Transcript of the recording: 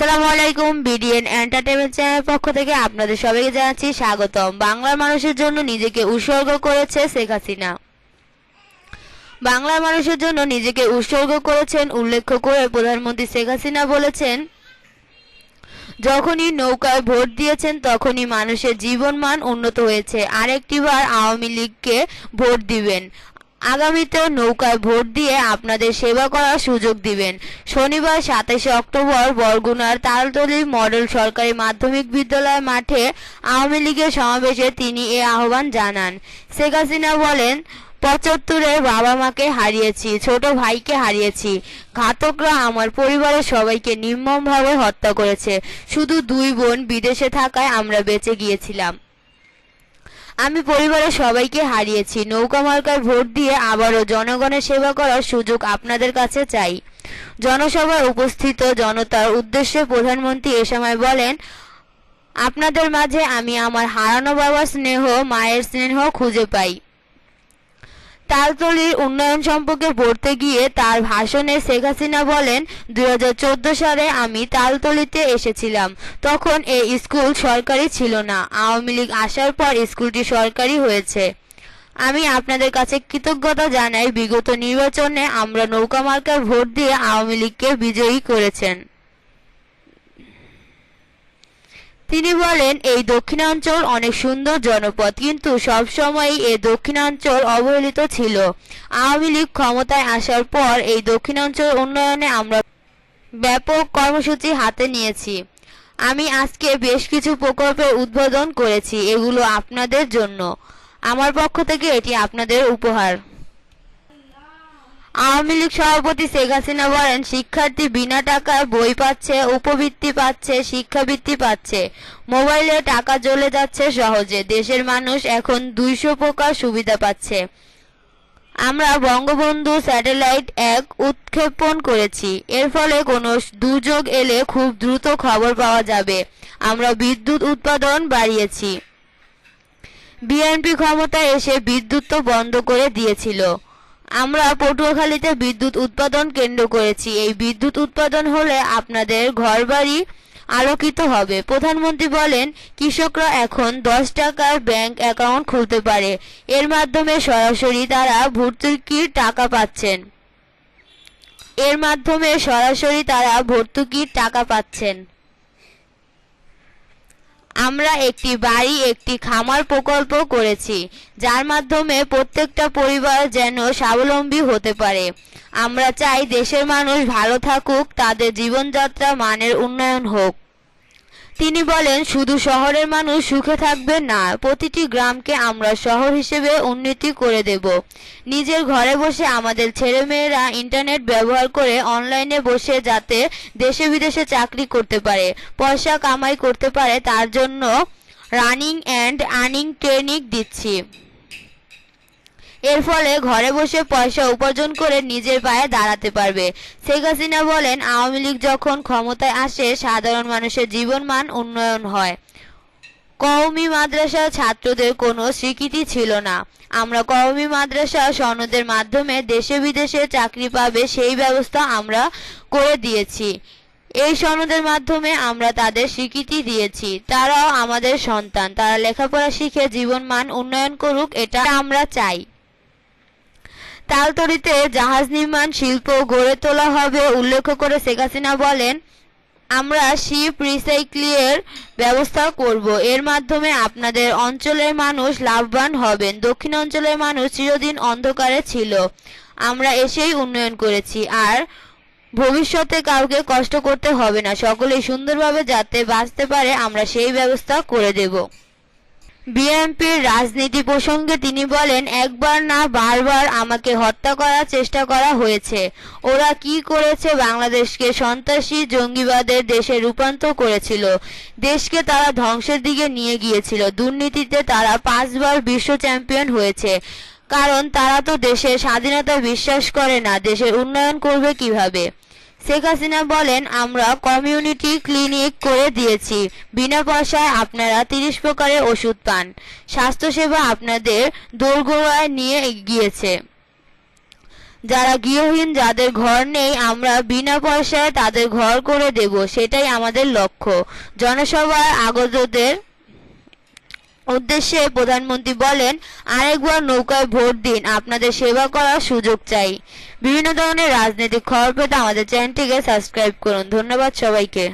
আসসালামু আলাইকুম, BDN entertainment চ্যানেলের পক্ষ থেকে আপনাদের সবাইকে জানাচ্ছি স্বাগতম। বাংলার মানুষের জন্য নিজেকে উৎসর্গ করেছে শেখ হাসিনা। বাংলার মানুষের জন্য নিজেকে উৎসর্গ করেছেন উল্লেখ করে প্রধানমন্ত্রী শেখ হাসিনা বলেছেন, যখনই নৌকায় ভোট দিয়েছেন, তখনই মানুষের জীবনমান উন্নত হয়েছে। আরেকটিবার আওয়ামী লীগকে ভোট দিবেন। আগামীতে নৌকায় ভোট দিয়ে আপনাদের সেবা করার সুযোগ দিবেন। শনিবার সাতাশে অক্টোবর বরগুনার তালতলি মডেল সরকারি মাধ্যমিক বিদ্যালয় মাঠে আওয়ামী লীগের সমাবেশে তিনি এ আহ্বান জানান। শেখ হাসিনা বলেন পঁচাত্তরে বাবা মাকে হারিয়েছি, ছোট ভাইকে হারিয়েছি। ঘাতকরা আমার পরিবারের সবাইকে নির্মমভাবে হত্যা করেছে। শুধু দুই বোন বিদেশে থাকায় আমরা বেঁচে গিয়েছিলাম। আমি পরিবারের সবাইকে হারিয়েছি। নৌকা মার্কায় ভোট দিয়ে আবারও জনগণের সেবা করার সুযোগ আপনাদের কাছে চাই। জনসভায় উপস্থিত জনতার উদ্দেশ্যে প্রধানমন্ত্রী এ সময় বলেন, আপনাদের মাঝে আমি আমার হারানো বাবার স্নেহ, মায়ের স্নেহ খুঁজে পাই। তালতলির উন্নয়ন সম্পর্কে পড়তে গিয়ে তার ভাষণে শেখ হাসিনা বলেন, দুই হাজার চোদ্দ সালে আমি তালতলিতে এসেছিলাম। তখন এই স্কুল সরকারি ছিল না। আওয়ামী লীগ আসার পর স্কুলটি সরকারি হয়েছে। আমি আপনাদের কাছে কৃতজ্ঞতা জানাই। বিগত নির্বাচনে আমরা নৌকা মার্কায় ভোট দিয়ে আওয়ামী লীগকে বিজয়ী করেছেন। তিনি বলেন, এই দক্ষিণাঞ্চল অনেক সুন্দর জনপদ, কিন্তু সবসময়ই এই দক্ষিণাঞ্চল অবহেলিত ছিল। আওয়ামী লীগ ক্ষমতায় আসার পর এই দক্ষিণাঞ্চল উন্নয়নে আমরা ব্যাপক কর্মসূচি হাতে নিয়েছি। আমি আজকে বেশ কিছু প্রকল্পের উদ্বোধন করেছি, এগুলো আপনাদের জন্য। আমার পক্ষ থেকে এটি আপনাদের উপহার। আওয়ামী লীগ সভাপতি শেখ হাসিনা বলেন, শিক্ষার্থী বিনা টাকায় বই পাচ্ছে, উপবৃত্তি পাচ্ছে, শিক্ষাবৃত্তি পাচ্ছে। মোবাইলে টাকা চলে যাচ্ছে সহজে। দেশের মানুষ এখন দুইশো প্রকার সুবিধা পাচ্ছে। আমরা বঙ্গবন্ধু স্যাটেলাইট এক উৎক্ষেপণ করেছি। এর ফলে কোনো দুর্যোগ এলে খুব দ্রুত খবর পাওয়া যাবে। আমরা বিদ্যুৎ উৎপাদন বাড়িয়েছি। বিএনপি ক্ষমতায় এসে বিদ্যুৎ তো বন্ধ করে দিয়েছিল। আমরা পটুয়াখালীতে বিদ্যুৎ উৎপাদন কেন্দ্র করেছি। এই বিদ্যুৎ উৎপাদন হলে আপনাদের ঘরবাড়ি আলোকিত হবে। প্রধানমন্ত্রী বলেন, কৃষকরা এখন দশ টাকার ব্যাংক অ্যাকাউন্ট খুলতে পারে। এর মাধ্যমে সরাসরি তারা ভর্তুকির টাকা পাচ্ছেন। এর মাধ্যমে সরাসরি তারা ভর্তুকির টাকা পাচ্ছেন। আমরা একটি বাড়ি, একটি খামার প্রকল্প করেছি, যার মাধ্যমে প্রত্যেকটা পরিবার যেন স্বাবলম্বী হতে পারে। আমরা চাই দেশের মানুষ ভালো থাকুক, তাদের জীবনযাত্রা মানের উন্নয়ন হোক। তিনি বলেন, শুধু শহরের মানুষ সুখে থাকবে না, প্রতিটি গ্রামকে আমরা শহর হিসেবে উন্নতি করে দেব। নিজের ঘরে বসে আমাদের ছেলেমেয়েরা ইন্টারনেট ব্যবহার করে অনলাইনে বসে যাতে দেশে বিদেশে চাকরি করতে পারে, পয়সা কামাই করতে পারে, তার জন্য রানিং অ্যান্ড আর্নিং ট্রেনিং দিচ্ছি। এর ফলে ঘরে বসে পয়সা উপার্জন করে নিজের পায়ে দাঁড়াতে পারবে। শেখ হাসিনা বলেন, আওয়ামী লীগ যখন ক্ষমতায় আসে, সাধারণ মানুষের জীবনমান উন্নয়ন হয়। কওমি মাদ্রাসা ছাত্রদের কোনো স্বীকৃতি ছিল না। আমরা কওমি মাদ্রাসা সনদের মাধ্যমে দেশে বিদেশে চাকরি পাবে সেই ব্যবস্থা আমরা করে দিয়েছি। এই সনদের মাধ্যমে আমরা তাদের স্বীকৃতি দিয়েছি। তারাও আমাদের সন্তান। তারা লেখাপড়া শিখে জীবনমান উন্নয়ন করুক, এটা আমরা চাই। তালতরিতে জাহাজ নির্মাণ, শিল্প গড়ে তোলা হবে, উল্লেখ করে শেখ হাসিনা বলেন, আমরা শিপ রিসাইক্লিংয়ের ব্যবস্থা করব। এর মাধ্যমে আপনাদের অঞ্চলের মানুষ লাভবান হবেন। দক্ষিণ অঞ্চলের মানুষ চিরদিন অন্ধকারে ছিল। আমরা এসেই উন্নয়ন করেছি। আর ভবিষ্যতে কাউকে কষ্ট করতে হবে না। সকলেই সুন্দরভাবে যাতে বাঁচতে পারে, আমরা সেই ব্যবস্থা করে দেব। বিএনপির রাজনীতি প্রসঙ্গে তিনি বলেন, একবার না, বারবার আমাকে হত্যা করার চেষ্টা করা হয়েছে। ওরা কি করেছে বাংলাদেশকে সন্ত্রাসী জঙ্গিবাদের দেশে রূপান্তর করেছিল। দেশকে তারা ধ্বংসের দিকে নিয়ে গিয়েছিল। দুর্নীতিতে তারা পাঁচবার বিশ্ব চ্যাম্পিয়ন হয়েছে। কারণ তারা তো দেশের স্বাধীনতায় বিশ্বাস করে না। দেশের উন্নয়ন করবে কীভাবে? শেখ হাসিনা বলেন, আমরা কমিউনিটি ক্লিনিক করে দিয়েছি। বিনা পয়সায় আপনারা তিরিশ প্রকারের ওষুধ পান। স্বাস্থ্যসেবা আপনাদের দোরগোড়ায় নিয়ে গিয়েছে। যারা গৃহহীন, যাদের ঘর নেই, আমরা বিনা পয়সায় তাদের ঘর করে দেব। সেটাই আমাদের লক্ষ্য। জনসভায় আগতদের উদ্দেশ্যে প্রধানমন্ত্রী বলেন, আরেকবার নৌকায় ভোট দিন, আপনাদের সেবা করার সুযোগ চাই। বিভিন্ন ধরনের রাজনৈতিক খবর পেতে আমাদের চ্যানেলটিকে সাবস্ক্রাইব করুন। ধন্যবাদ সবাইকে।